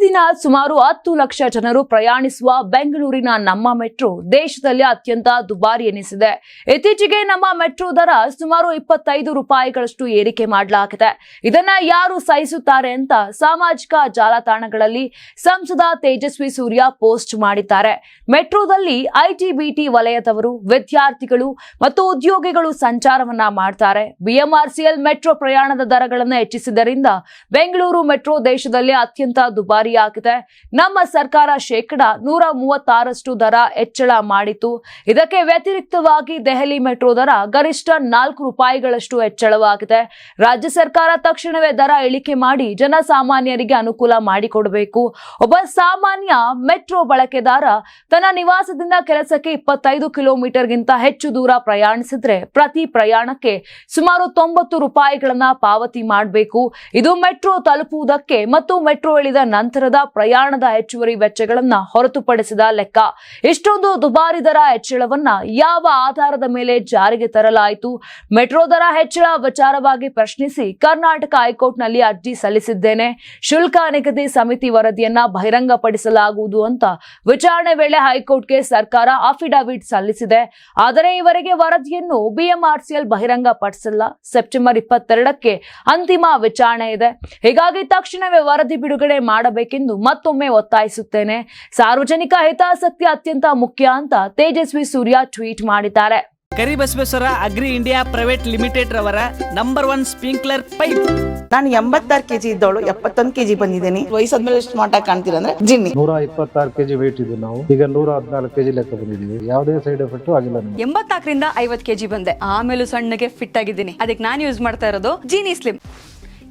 ಪ್ರತಿದಿನ ಸುಮಾರು ಹತ್ತು ಲಕ್ಷ ಜನರು ಪ್ರಯಾಣಿಸುವ ಬೆಂಗಳೂರಿನ ನಮ್ಮ ಮೆಟ್ರೋ ದೇಶದಲ್ಲಿ ಅತ್ಯಂತ ದುಬಾರಿ ಎನಿಸಿದೆ. ಇತ್ತೀಚೆಗೆ ನಮ್ಮ ಮೆಟ್ರೋ ದರ ಸುಮಾರು ಇಪ್ಪತ್ತೈದು ರೂಪಾಯಿಗಳಷ್ಟು ಏರಿಕೆ ಮಾಡಲಾಗಿದೆ. ಇದನ್ನ ಯಾರು ಸಹಿಸುತ್ತಾರೆ ಅಂತ ಸಾಮಾಜಿಕ ಜಾಲತಾಣಗಳಲ್ಲಿ ಸಂಸದ ತೇಜಸ್ವಿ ಸೂರ್ಯ ಪೋಸ್ಟ್ ಮಾಡಿದ್ದಾರೆ. ಮೆಟ್ರೋದಲ್ಲಿ ಐಟಿ ಬಿಟಿ ವಲಯದವರು, ವಿದ್ಯಾರ್ಥಿಗಳು ಮತ್ತು ಉದ್ಯೋಗಿಗಳು ಸಂಚಾರವನ್ನ ಮಾಡ್ತಾರೆ. ಬಿಎಂಆರ್ಸಿಎಲ್ ಮೆಟ್ರೋ ಪ್ರಯಾಣದ ದರಗಳನ್ನು ಹೆಚ್ಚಿಸಿದ್ದರಿಂದ ಬೆಂಗಳೂರು ಮೆಟ್ರೋ ದೇಶದಲ್ಲಿ ಅತ್ಯಂತ ದುಬಾರಿಯಾಗಿದೆ ನಮ್ಮ ಸರ್ಕಾರ ಶೇಕಡ ನೂರ ಮೂವತ್ತಾರಷ್ಟು ದರ ಹೆಚ್ಚಳ ಮಾಡಿತು ಇದಕ್ಕೆ ವ್ಯತಿರಿಕ್ತವಾಗಿ ದೆಹಲಿ ಮೆಟ್ರೋ ದರ ಗರಿಷ್ಠ ನಾಲ್ಕು ರೂಪಾಯಿಗಳಷ್ಟು ಹೆಚ್ಚಳವಾಗಿದೆ. ರಾಜ್ಯ ಸರ್ಕಾರ ತಕ್ಷಣವೇ ದರ ಇಳಿಕೆ ಮಾಡಿ ಜನಸಾಮಾನ್ಯರಿಗೆ ಅನುಕೂಲ ಮಾಡಿಕೊಡಬೇಕು. ಒಬ್ಬ ಸಾಮಾನ್ಯ ಮೆಟ್ರೋ ಬಳಕೆದಾರ ತನ್ನ ನಿವಾಸದಿಂದ ಕೆಲಸಕ್ಕೆ ಇಪ್ಪತ್ತೈದು ಕಿಲೋಮೀಟರ್ಗಿಂತ ಹೆಚ್ಚು ದೂರ ಪ್ರಯಾಣಿಸಿದ್ರೆ ಪ್ರತಿ ಪ್ರಯಾಣಕ್ಕೆ ಸುಮಾರು ತೊಂಬತ್ತು ರೂಪಾಯಿಗಳನ್ನ ಪಾವತಿ ಮಾಡಬೇಕು. ಇದು ಮೆಟ್ರೋ ತಲುಪುವುದಕ್ಕೆ ಮತ್ತು ಮೆಟ್ರೋ ಇಳಿದ ನಂತರದ ಪ್ರಯಾಣದ ಹೆಚ್ಚುವರಿ ವೆಚ್ಚಗಳನ್ನ ಹೊರತುಪಡಿಸಿದ ಲೆಕ್ಕ. ಇಷ್ಟೊಂದು ದುಬಾರಿ ದರ ಹೆಚ್ಚಳವನ್ನ ಯಾವ ಆಧಾರದ ಮೇಲೆ ಜಾರಿಗೆ ತರಲಾಯಿತು? ಮೆಟ್ರೋ ದರ ಹೆಚ್ಚಳ ವಿಚಾರವಾಗಿ ಪ್ರಶ್ನಿಸಿ ಕರ್ನಾಟಕ ಹೈಕೋರ್ಟ್ನಲ್ಲಿ ಅರ್ಜಿ ಸಲ್ಲಿಸಿದ್ದೇನೆ. ಶುಲ್ಕ ನಿಗದಿ ಸಮಿತಿ ವರದಿಯನ್ನ ಬಹಿರಂಗಪಡಿಸಲಾಗುವುದು ಅಂತ ವಿಚಾರಣೆ ವೇಳೆ ಹೈಕೋರ್ಟ್ಗೆ ಸರ್ಕಾರ ಅಫಿಡವಿಟ್ ಸಲ್ಲಿಸಿದೆ. ಆದರೆ ಇವರೆಗೆ ವರದಿಯನ್ನು ಬಿಎಂಆರ್ಸಿಎಲ್ ಬಹಿರಂಗಪಡಿಸಿಲ್ಲ. ಸೆಪ್ಟೆಂಬರ್ ಇಪ್ಪತ್ತೆರಡಕ್ಕೆ ಅಂತಿಮ ವಿಚಾರಣೆ ಇದೆ. ಹೀಗಾಗಿ ತಕ್ಷಣವೇ ವರದಿ ಬಿಡುಗಡೆ ಮಾಡಬೇಕೆಂದು ಮತ್ತೊಮ್ಮೆ ಒತ್ತಾಯಿಸುತ್ತೇನೆ. ಸಾರ್ವಜನಿಕ ಹಿತಾಸಕ್ತಿ ಅತ್ಯಂತ ಮುಖ್ಯ ಅಂತ ತೇಜಸ್ವಿ ಸೂರ್ಯ ಟ್ವೀಟ್ ಮಾಡಿದ್ದಾರೆ. Karibasaveshwara agri India private limited ರವರ ನಂಬರ್ ಒನ್ ಸ್ಪ್ರಿಂಕ್ಲರ್ ಪೈಪ್. ನಾನು ಎಂಬತ್ತಾರು ಕೆಜಿ ಇದ್ದವಳು ಎಪ್ಪತ್ತೊಂದು ಕೆಜಿ ಬಂದಿದ್ದೀನಿ. ವಯಸ್ಸಾದ್ಮೇಲೆ ಸ್ಮಾರ್ಟ್ ಆಗಿ ಕಾಣ್ತೀರ ಅಂದ್ರೆ ಜಿನ್ನಿ. ನೂರ ಇಪ್ಪತ್ತಾರು ಕೆಜಿ ವೇಟ್ ಇದ್ದೀವಿ ನಾವು. ಈಗ ನೂರ ಹದಿನಾಲ್ಕು ಕೆಜಿ ಲೆಕ್ಕ ಬಂದಿದ್ದೀವಿ. ಯಾವುದೇ ಸೈಡ್ ಎಫೆಕ್ಟ್ ಆಗಿಲ್ಲ ಎಂಬತ್ತಾಕರಿಂದ ಎಂಬತ್ನಾಲ್ಕರಿಂದ ಐವತ್ ಕೆಜಿ ಬಂದೆ. ಆಮೇಲೆ ಸಣ್ಣಗೆ ಫಿಟ್ ಆಗಿದ್ದೀನಿ. ಅದಕ್ಕೆ ನಾನು ಯೂಸ್ ಮಾಡ್ತಾ ಇರೋದು ಜೀನಿ ಸ್ಲಿಮ್